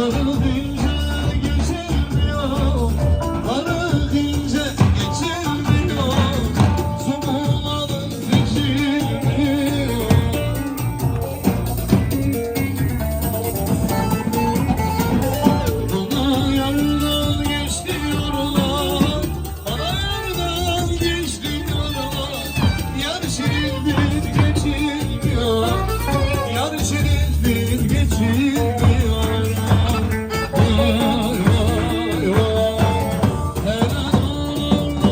sarıldı.